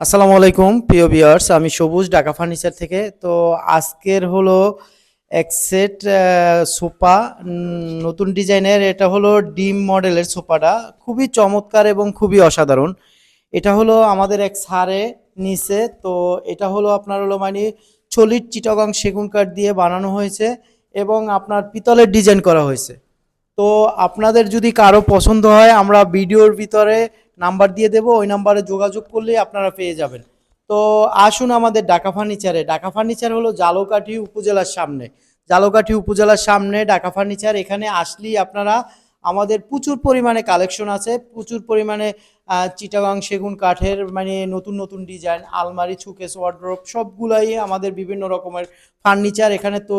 আসসালামু আলাইকুম, প্রিয় ভিউয়ার্স, আমি সবুজ ঢাকা ফার্নিচার থেকে। তো আজকের হলো এক সেট সোফা নতুন ডিজাইনের। এটা হলো ডিম মডেলের সোফাটা। খুবই চমৎকার এবং খুবই অসাধারণ। এটা হলো আমাদের এক সারে নিচে তো এটা হলো আপনার হলো মানে চলির চিটাগাং সেগুন কাঠ দিয়ে বানানো হয়েছে এবং আপনার পিতলের ডিজাইন করা হয়েছে। তো আপনাদের যদি কারও পছন্দ হয়, আমরা ভিডিওর ভিতরে নাম্বার দিয়ে দেবো, ওই নাম্বারে যোগাযোগ করলে আপনারা পেয়ে যাবেন। তো আসুন আমাদের ডাকা ফার্নিচারে। ডাকা ফার্নিচার হলো জালকাঠি উপজেলার সামনে। জালকাঠি উপজেলার সামনে ডাকা ফার্নিচার, এখানে আসলেই আপনারা আমাদের প্রচুর পরিমাণে কালেকশন আছে, প্রচুর পরিমাণে চিটাগাং সেগুন কাঠের মানে নতুন নতুন ডিজাইন আলমারি সুকেস ওয়ার্ড্রোপ সবগুলাই আমাদের বিভিন্ন রকমের ফার্নিচার এখানে তো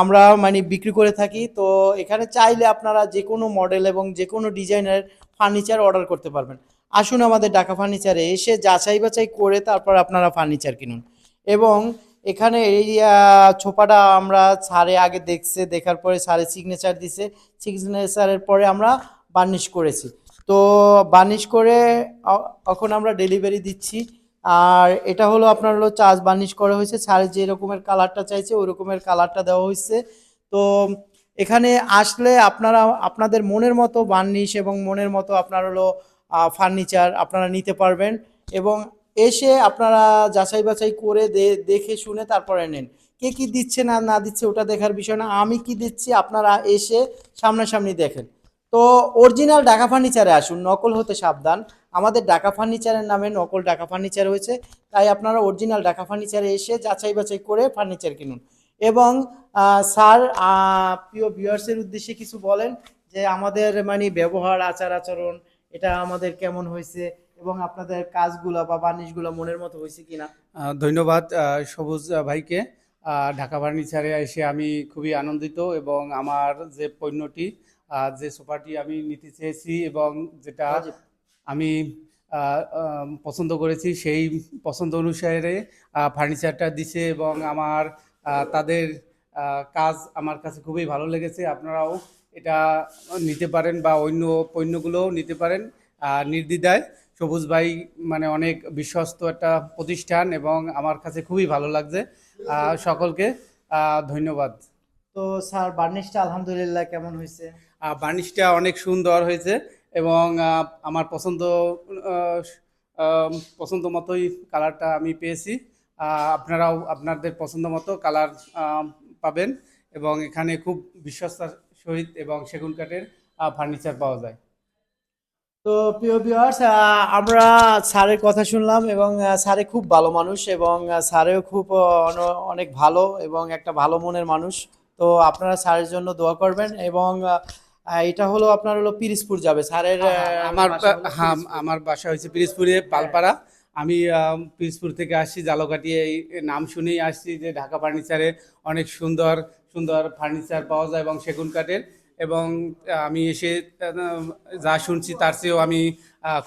আমরা মানে বিক্রি করে থাকি। তো এখানে চাইলে আপনারা যে কোনো মডেল এবং যে কোনো ডিজাইনের ফার্নিচার অর্ডার করতে পারবেন। আসুন আমাদের ঢাকা ফার্নিচারে এসে যাচাই বাছাই করে তারপর আপনারা ফার্নিচার কিনুন। এবং এখানে এই ছোপাটা আমরা সারে আগে দেখছে, দেখার পরে সারে সিগনেচার দিছে। সিগনেচারের পরে আমরা বার্নিশ করেছি। তো বার্নিশ করে এখন আমরা ডেলিভারি দিচ্ছি। আর এটা হলো আপনার হলো চার্জ বার্নিশ করা হয়েছে। সারে যে রকমের কালারটা চাইছে, ওই রকমের কালারটা দেওয়া হয়েছে। তো এখানে আসলে আপনারা, আপনাদের মনের মতো বার্নিশ এবং মনের মতো আপনার হলো ফার্নিচার আপনারা নিতে পারবেন। এবং এসে আপনারা যাচাই বাছাই করে দেখে শুনে তারপরে নেন। কে কি দিচ্ছে না না দিচ্ছে ওটা দেখার বিষয় না। আমি কি দিচ্ছি, আপনারা এসে সামনাসামনি দেখেন। তো অরিজিনাল ঢাকা ফার্নিচারে আসুন, নকল হতে সাবধান। আমাদের ঢাকা ফার্নিচারের নামে নকল ঢাকা ফার্নিচার হয়েছে। তাই আপনারা অরিজিনাল ঢাকা ফার্নিচারে এসে যাচাই বাছাই করে ফার্নিচার কিনুন। এবং স্যার প্রিয় ভিউয়ার্সের উদ্দেশ্যে কিছু বলেন যে আমাদের মানে ব্যবহার, আচার আচরণ, এটা আমাদের কেমন হয়েছে? এবং আপনাদের কাজগুলো বা বার্নিশগুলো মনের মতো হয়েছে কিনা? ধন্যবাদ সবুজ ভাইকে। ঢাকা ফার্নিচারে এসে আমি খুবই আনন্দিত এবং আমার যে পণ্যটি যে সোফাটি আমি নিতে চেয়েছি এবং যেটা আমি পছন্দ করেছি সেই পছন্দ অনুসারে ফার্নিচারটা দিছে এবং আমার তাদের কাজ আমার কাছে খুবই ভালো লেগেছে। আপনারাও এটা নিতে পারেন বা অন্য পণ্যগুলোও নিতে পারেন নির্দ্বিধায়। সবুজ ভাই মানে অনেক বিশ্বস্ত একটা প্রতিষ্ঠান এবং আমার কাছে খুবই ভালো লাগছে। সকলকে ধন্যবাদ। তো স্যার বার্নিশটা আলহামদুলিল্লাহ কেমন হয়েছে? বার্নিশটা অনেক সুন্দর হয়েছে এবং আমার পছন্দ পছন্দ মতোই কালারটা আমি পেয়েছি। আপনারাও আপনাদের পছন্দ মতো কালার পাবেন এবং এখানে খুব বিশ্বস্তার সহিত এবং সেগুন কাঠের ফার্নিচার পাওয়া যায়। তো প্রিয় ভিউয়ার্স আমরা স্যারের কথা শুনলাম এবং স্যারে খুব ভালো মানুষ এবং স্যারেও খুব অনেক ভালো এবং একটা ভালো মনের মানুষ। তো আপনারা স্যারের জন্য দোয়া করবেন এবং এটা হলো আপনার হলো পিরিজপুর যাবে। স্যারের আমার হ্যাঁ আমার বাসা হয়েছে পিরিজপুরে পালপাড়া। আমি আহ, পিরিজপুর থেকে আসছি জালকাটি এই নাম শুনেই আসছি যে ঢাকা ফার্নিচারে অনেক সুন্দর সুন্দর ফার্নিচার পাওয়া যায় এবং সেগুন কাঠের এবং আমি এসে যা শুনছি তার চেয়েও আমি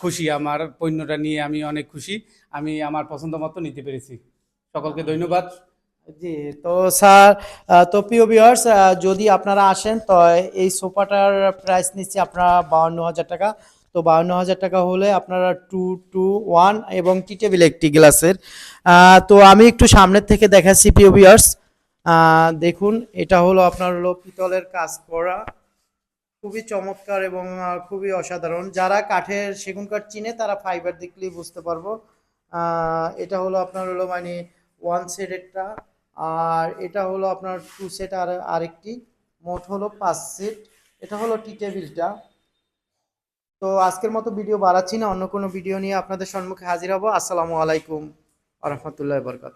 খুশি। আমার পণ্যটা নিয়ে আমি অনেক খুশি। আমি আমার পছন্দ মতো নিতে পেরেছি। সকলকে ধন্যবাদ। জি, তো স্যার তো প্রিয় ভিউয়ার্স যদি আপনারা আসেন, তো এই সোফাটার প্রাইস নিচ্ছে আপনারা বাউন্ন হাজার টাকা। তো বাউন্ন হাজার টাকা হলে আপনারা টু টু ওয়ান এবং টি টেবিল একটি গ্লাসের তো আমি একটু সামনের থেকে দেখাচ্ছি প্রিয় ভিউয়ার্স দেখুন, এটা হলো আপনার হলো পিতলের কাজ করা। খুবই চমৎকার এবং খুবই অসাধারণ। যারা কাঠের সেগুন কাঠ চিনে, তারা ফাইবার দেখলেই বুঝতে পারব। এটা হলো আপনার হলো মানে ওয়ান সেট একটা, আর এটা হলো আপনার টু সেট আর, আরেকটি। মোট হলো পাঁচ সেট এটা হলো টি টেবিলটা তো আজকের মতো ভিডিও বাড়াচ্ছি না, অন্য কোনো ভিডিও নিয়ে আপনাদের সম্মুখে হাজির হব। আসসালামু আলাইকুম। আ রহমতুল্লাহ বরকাত